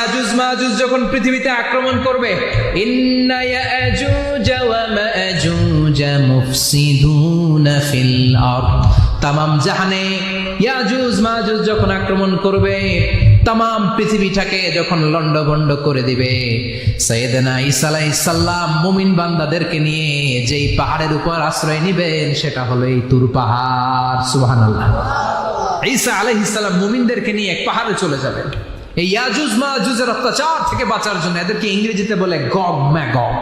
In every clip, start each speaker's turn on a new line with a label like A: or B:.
A: ইয়াজুজ মাজুজ যখন পৃথিবীতে আক্রমণ করবে, ইন্না ইয়াজুজ ওয়া মাজুজ ফিল আরদ। জাহানে ইয়াজুজ মাজুজ যখন আক্রমণ করবে পৃথিবীটাকে যখন করে দিবে, সৈয়দনা ঈসা আলাইহিস মুমিন বান্দাদেরকে নিয়ে যেই পাহাড়ের উপর আশ্রয় নেবেন, সেটা হলো এই তুর পাহাড়, সুবহানাল্লাহ। ঈসা সালাম মুমিনদেরকে নিয়ে এক পাহাড়ে চলে যাবেন। এই ইয়াজুজ মাজুজের অত্যাচার থেকে বাঁচার জন্য এদেরকে ইংরেজিতে বলে Gog Magog.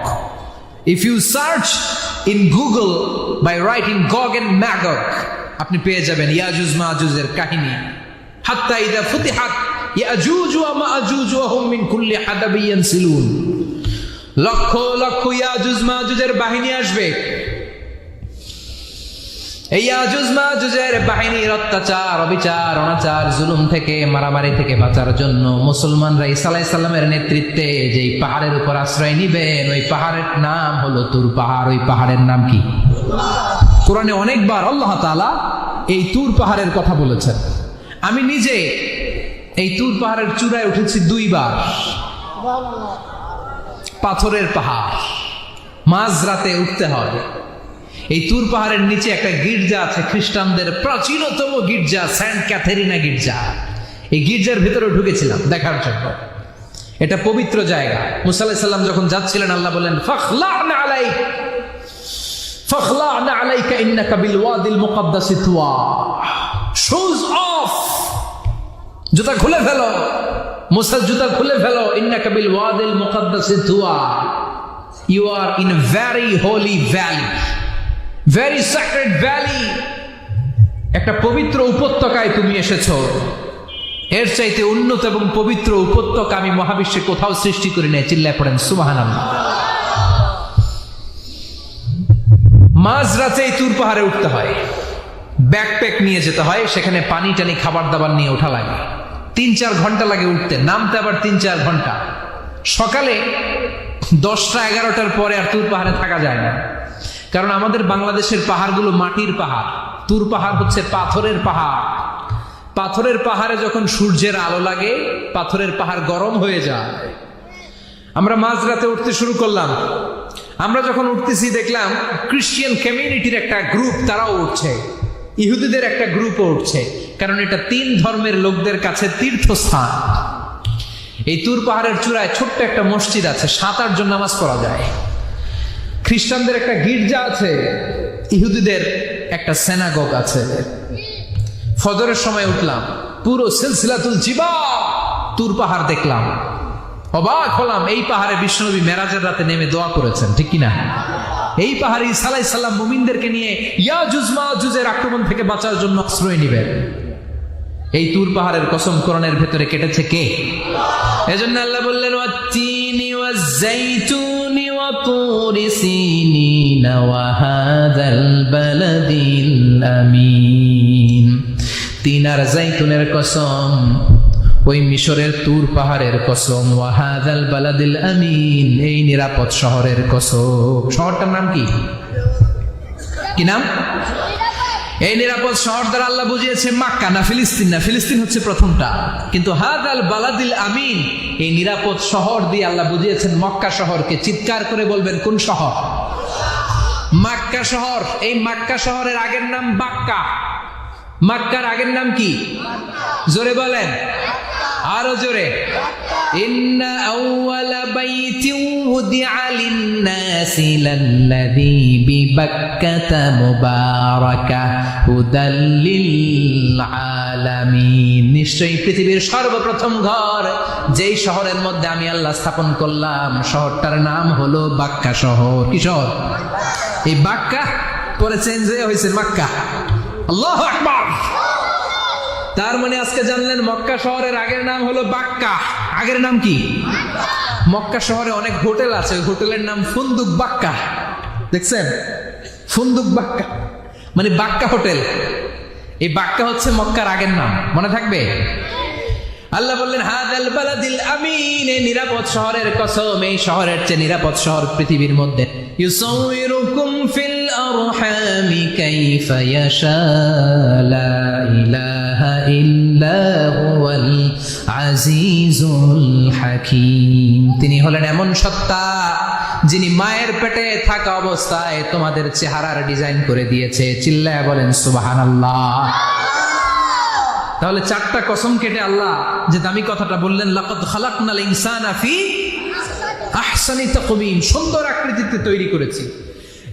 A: If you search in Google by writing Gog and Magog, আপনি পেয়ে যাবেন ইয়াজুজ মাজুজের কাহিনী। হাত্তা ইদা ফুতিহাত ইয়াজুজ ওয়া মাজুজ ওয়া হুম মিন কুল্লি হাদাবি ইয়ানসিলুন লক্ষ লক্ষ ইয়াজুজ মাজুজের বাহিনী আসবে। এই আজুজ মাজুজের বাহিনীর অত্যাচার, অবিচার, অনাচার, জুলুম থেকে, মারামারি থেকে বাঁচার জন্য মুসলমানরা ইসা সাল্লামের নেতৃত্বে যেই পাহাড়ের উপর আশ্রয় নিবেন, ওই পাহাড়ের নাম হলো তুর পাহাড়। ওই পাহাড়ের নাম কি? কোরআনে অনেকবার আল্লাহ তাআলা এই তুর পাহাড়ের কথা বলেছেন। আমি নিজে এই তুর পাহাড়ের চূড়ায় উঠেছি দুইবার। পাথরের পাহাড়, মাঝরাতে উঠতে হয়। এই তুর পাহাড়ের নিচে একটা গির্জা আছে, খ্রিস্টানদের প্রাচীনতম গির্জা সেন্ট ক্যাথেরিনা গির্জা। এই গির্জার ভিতরে ঢুকেছিলাম দেখার জন্য। এটা পবিত্র জায়গা। মুসাল্লাহ সাল্লাম যখন যাচ্ছিলেন, আল্লাহ বলেন আলাইক, ফখলানা আলাইকা ইন্নাকা বিল ওয়াদিল অফ খুলে ফেলো। জুতা খুলে ফেলো, ইন্নাকা বিল ওয়াদিল you are in very holy valley very sacred valley একটা পবিত্র উপত্যকায় তুমি এসেছ। এর চাইতে উন্নত এবং পবিত্র উপত্যকা আমি মহাবিশ্বে কোথাও সৃষ্টি করি নাই, চিল্লায় পড়েন সুবাহান মাঝ রাতে তুর পাহাড়ে উঠতে হয়। ব্যাকপ্যাক নিয়ে যেতে হয়, সেখানে পানি টানি খাবার দাবার নিয়ে ওঠা লাগে। তিন চার ঘণ্টা লাগে উঠতে, নামতে আবার তিন চার ঘণ্টা। সকালে দশটা এগারোটার পরে আর তুর পাহাড়ে থাকা যায় না। কারণ আমাদের বাংলাদেশের পাহাড়গুলো মাটির পাহাড়। তুর পাহাড় হচ্ছে পাথরের পাহাড়। পাথরের পাহাড়ে যখন সূর্যের আলো লাগে, পাথরের পাহাড় গরম হয়ে যায়। আমরা মাঝরাতে উঠতে শুরু করলাম। আমরা যখন উঠতেছি, দেখলাম ক্রিশ্চিয়ান কমিউনিটির একটা গ্রুপ তারাও উঠছে। ইহুদিদের একটা গ্রুপও উঠছে। কারণ এটা তিন ধর্মের লোকদের কাছে তীর্থস্থান। এই তুর পাহাড়ের চূড়ায় ছোট্ট একটা মসজিদ আছে, সাত আটজন নামাজ পড়া যায়। খ্রিস্টানদের একটা গির্জা আছে, ইহুদিদের একটা সেনাগগ আছে। ফজরের সময় উঠলাম, পুরো সিলসিলাতুল জিবা তুর পাহাড় দেখলাম। অবাক হলাম, এই পাহাড়ে বিষ্ণুনবী মেরাজের রাতে নেমে দোয়া করেছেন, ঠিক কিনা? এই পাহাড়ে সালাই সাল্লাম মুমিনদেরকে নিয়ে ইয়া জুজমা জুজের আক্রমণ থেকে বাঁচার জন্য আশ্রয় নিবেন। এই তুর পাহাড়ের কসম করণের ভেতরে কেটেছে কে? এজন্য আল্লাহ বললেন, ওয়াত্তিনি ওয়াজ্জাইতুনি ওয়া সিনিন ওয়া হাযাল وهذا البلد الأمين تينار জাইতুনের কসম, ওই মিশরের তুর পাহাড়ের কসম ওয়াহাদাল বালাদিল আমিন এই নিরাপদ শহরের কসম। শহরটার নাম কি? কি নাম? এই নিরাপদ শহর দ্বারা আল্লাহ বুঝিয়েছে মাক্কা না ফিলিস্তিন না। ফিলিস্তিন হচ্ছে প্রথমটা। কিন্তু হাদ আল বালাদিল আমিন, এই নিরাপদ শহর দিয়ে আল্লাহ বুঝিয়েছেন মক্কা শহরকে। চিৎকার করে বলবেন, কোন শহর? মাক্কা শহর। এই মাক্কা শহরের আগের নাম বাক্কা। মাক্কার আগের নাম কি? জোরে বলেন। আরও জোরে। إن أول بيت وضع للناس للذي ببكة مباركة هدى للعالمين নিশ্চয়ই পৃথিবীর সর্বপ্রথম ঘর যেই শহরের মধ্যে আমি আল্লাহ স্থাপন করলাম শহরটার নাম হলো বাক্কা শহর কি শহর এই বাক্কা পরে চেঞ্জ হয়ে হয়েছে মাক্কা আল্লাহ আকবার তার মানে আজকে জানলেন মক্কা শহরের আগের নাম হলো বাক্কা আগের নাম কি? মক্কা শহরে অনেক হোটেল আছে হোটেলের নাম ফুন্দুক বাক্কা। দেখছেন? ফুন্দুক বাক্কা। মানে বাক্কা হোটেল। এই বাক্কা হচ্ছে মক্কার আগের নাম। মনে থাকবে? আল্লাহ বললেন, হাদাল বালাদিল আমিন। এই নিরাপদ শহরের কসম, এই শহরের চেয়ে নিরাপদ শহর পৃথিবীর মধ্যে। ইউসাউইরুকুম ফিল আরহামি কাইফা ইয়াশা লা ইলাহা إلا هو العزيز الحكيم তিনি হলেন এমন সত্তা যিনি মায়ের পেটে থাকা অবস্থায় তোমাদের চেহারার ডিজাইন করে দিয়েছে চিল্লায় বলেন সুবহানাল্লাহ তাহলে চারটা কসম কেটে আল্লাহ যে দামি কথাটা বললেন লাকাদ খালাকনাল ইনসানা ফি আহসানি তাকবীম সুন্দর আকৃতিতে তৈরি করেছি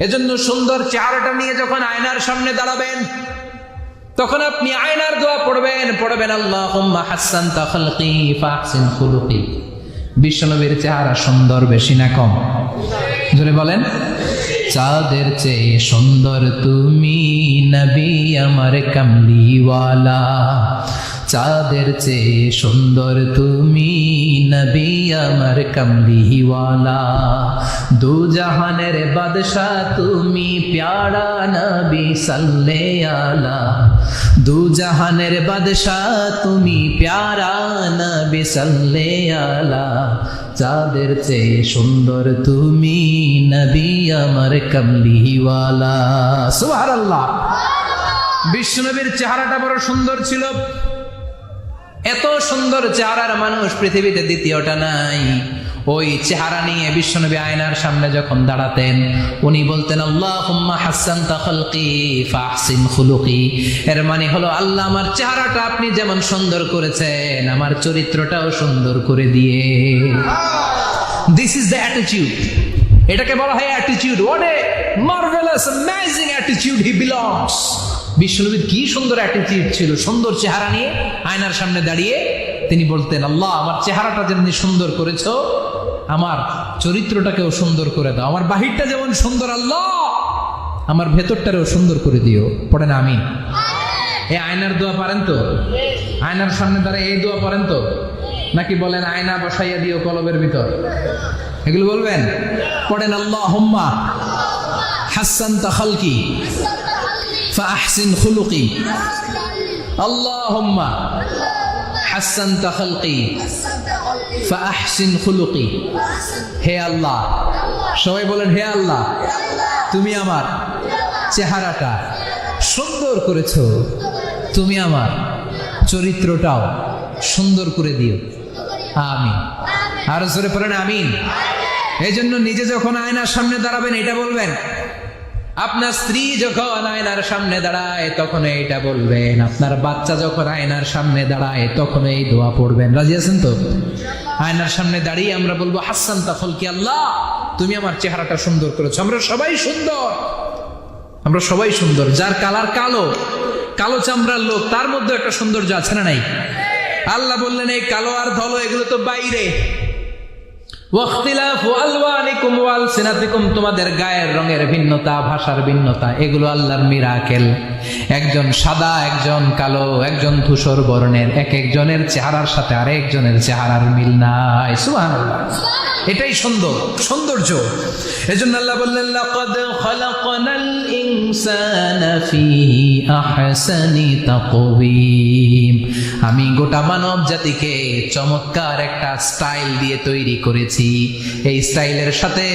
A: এজন্য সুন্দর চেহারাটা নিয়ে যখন আয়নার সামনে দাঁড়াবেন তখন আপনি আয়নার দোয়া পড়বেন পড়বেন আল্লাহ হাসান বিশ্বনবীর চেহারা সুন্দর, বেশি না কম। জোরে বলেন, চাঁদের চেয়ে সুন্দর তুমি নবী আমার কামলিওয়ালা। চাঁদের চেয়ে সুন্দর তুমি নবী আমার কামলিওয়ালা। দু জাহানের বাদশাহ তুমি প্যারা নবী সাল্লে আলা দু জাহানের বাদশাহ তুমি প্যারা নবী সাল্লে আলা চাঁদের চেয়ে সুন্দর তুমি নবী আমার কামলিওয়ালা। সুবহানাল্লাহ। বিশ্বনবীর চেহারাটা বড় সুন্দর ছিল। এত সুন্দর চেহারার মানুষ পৃথিবীতে দ্বিতীয়টা নাই। ওই চেহারা নিয়ে বিশ্বনবী আয়নার সামনে যখন দাঁড়াতেন, উনি বলতেন আল্লাহ এর মানে হলো, আল্লাহ আমার চেহারাটা আপনি যেমন সুন্দর করেছেন, আমার চরিত্রটাও সুন্দর করে দিয়ে। দিস ইজ দ্য এটাকে বলা হয় attitude what a marvellous amazing attitude he belongs বিশ্বনবীর কি সুন্দর অ্যাটিটিউড ছিল, সুন্দর চেহারা নিয়ে আয়নার সামনে দাঁড়িয়ে তিনি বলতেন, আল্লাহ, আমার চেহারাটা যেমনি সুন্দর করেছ, আমার চরিত্রটাকেও সুন্দর করে দাও। আমার বাহিরটা যেমন সুন্দর, আল্লাহ, আমার ভেতরটারেও সুন্দর করে দিও। পড়েন আমি। এই আয়নার দোয়া পারেন তো? আয়নার সামনে দাঁড়ায় এই দোয়া পারেন তো? নাকি বলেন, আয়না বসাইয়া দিও কলবের ভিতর এগুলো বলবেন? পড়েন আল্লাহ হাসান তাখালকি فأحسن خلقي اللهم حسنت خلقي فأحسن خلقي হে আল্লাহ সবাই বলেন হে আল্লাহ তুমি আমার চেহারাটা সুন্দর করেছো তুমি আমার চরিত্রটাও সুন্দর করে দিও আমিন আর জোরে পড়েন আমিন এই জন্য নিজে যখন আয়নার সামনে দাঁড়াবেন এটা বলবেন আপনার স্ত্রী যখন আয়নার সামনে দাঁড়ায়, তখন এইটা বলবেন। আপনার বাচ্চা যখন আয়নার সামনে দাঁড়ায়, তখন এই দোয়া পড়বেন। রাজি আছেন তো? আয়নার সামনে দাঁড়িয়ে আমরা বলব, হাসান তাফল কি আল্লাহ, তুমি আমার চেহারাটা সুন্দর করেছ। আমরা সবাই সুন্দর। আমরা সবাই সুন্দর। যার কালার কালো কালো চামড়ার লোক, তার মধ্যে একটা সৌন্দর্য আছে না নাই? আল্লাহ বললেন, এই কালো আর ধলো, এগুলো তো বাইরে। তোমাদের গায়ের রঙের ভিন্নতা ভাষার ভিন্নতা এগুলো আল্লাহর মিরাকেল। একজন সাদা একজন কালো একজন ধূসর বর্ণের এক একজনের চেহারার সাথে আরেকজনের চেহারার মিল নাই। এটাই সুন্দর সৌন্দর্য। এজন্য আল্লাহ বললেন লাকাদ খালাকনাল ইনসানা ফি আহসানি তাকওয়িম। আমি গোটা মানব জাতিকে চমৎকার একটা স্টাইল দিয়ে তৈরি করেছি। এই স্টাইলের সাথে